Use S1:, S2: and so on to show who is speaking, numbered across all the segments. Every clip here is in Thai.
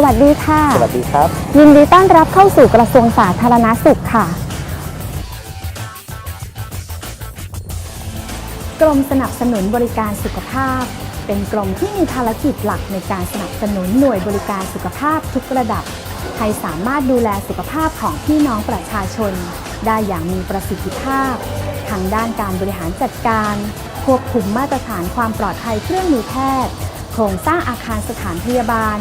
S1: สวัสดีค่ะ
S2: สวัสดีครับ
S1: ยินดีต้อนรับเข้าสู่กระทรวงสาธารณสุขค่ะ กรมสนับสนุนบริการสุขภาพ เป็นกรมที่มีภารกิจหลักในการสนับสนุนหน่วยบริการสุขภาพทุกระดับ ให้สามารถดูแลสุขภาพของพี่น้องประชาชน ได้อย่างมีประสิทธิภาพ ทางด้านการบริหารจัดการ ควบคุมมาตรฐานความปลอดภัยเครื่องมือแพทย์ โครงสร้างอาคารสถานพยาบาล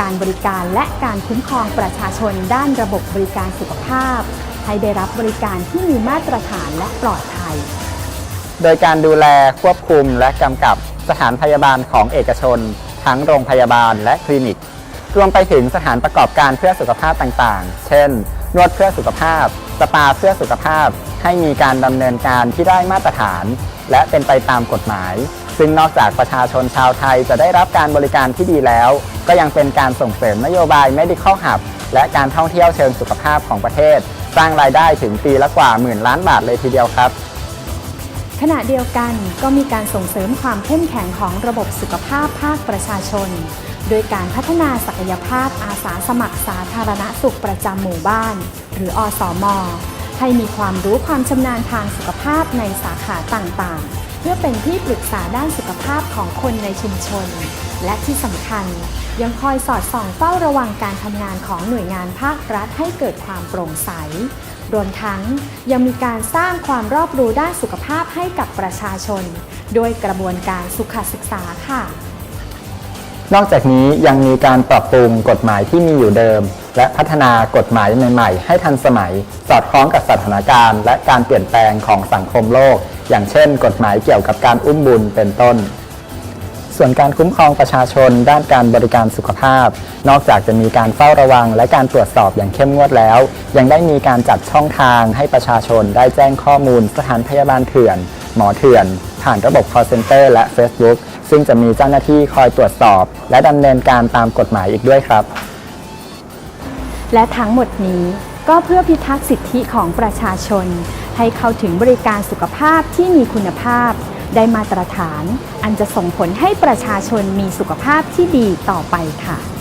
S1: การบริการและการคุ้มครองประชาชนด้านระบบบริการสุขภาพ ให้ได้รับบริการที่มีมาตรฐานและปลอดภัย
S2: โดยการดูแลควบคุมและกำกับสถานพยาบาลของเอกชน ทั้งโรงพยาบาลและคลินิก รวมไปถึงสถานประกอบการเพื่อสุขภาพต่างๆ เช่น นวดเพื่อสุขภาพ สปาเพื่อสุขภาพ ให้มีการดำเนินการที่ได้มาตรฐาน และเป็นไปตามกฎหมาย ซึ่งนอกจากประชาชนชาวไทยจะได้รับการบริการที่ดีแล้ว ก็ยังเป็นการส่งเสริมนโยบาย medical hub และการท่องเที่ยวเชิงสุขภาพของประเทศ สร้างรายได้ถึงปีละกว่าหมื่นล้านบาทเลยทีเดียวครับ
S1: ขณะเดียวกันก็มีการส่งเสริมความเข้มแข็งของระบบสุขภาพภาคประชาชน โดยการพัฒนาศักยภาพอาสาสมัครสาธารณสุขประจำหมู่บ้าน หรืออสมให้มีความรู้ความชำนาญทางสุขภาพในสาขาต่างๆ พื่อเป็นที่ปรึกษาด้านสุขภาพของคนในชุมชน และที่สำคัญยังคอยสอดส่องเฝ้าระวังการทำงานของหน่วยงานภาครัฐให้เกิดความโปร่งใส รวมทั้งยังมีการสร้างความรอบรู้ด้านสุขภาพให้กับประชาชน โดยกระบวนการสุขศึกษาค่ะ
S2: นอกจากนี้ยังมีการปรับปรุงกฎหมายที่มีอยู่เดิม และพัฒนากฎหมายใหม่ๆ ให้ทันสมัย สอดคล้องกับสถานการณ์ และการเปลี่ยนแปลงของสังคมโลก อย่างเช่น กฎหมายเกี่ยวกับการอุ้มบุญเป็นต้น ส่วนการคุ้มครองประชาชน ด้านการบริการสุขภาพ นอกจากจะมีการเฝ้าระวัง และการตรวจสอบอย่างเข้มงวดแล้ว ยังได้มีการจัดช่องทางให้ประชาชนได้แจ้งข้อมูล สถานพยาบาลเถื่อน หมอเถื่อน ผ่านระบบ call center และ Facebook ซึ่งจะมีเจ้าหน้าที่คอยตรวจสอบ และดำเนินการตามกฎหมายอีกด้วยครับ
S1: และทั้งหมดนี้ก็เพื่อพิทักษ์สิทธิของประชาชน ให้เข้าถึงบริการสุขภาพที่มีคุณภาพ ได้มาตรฐาน อันจะส่งผลให้ประชาชนมีสุขภาพที่ดีต่อไปค่ะ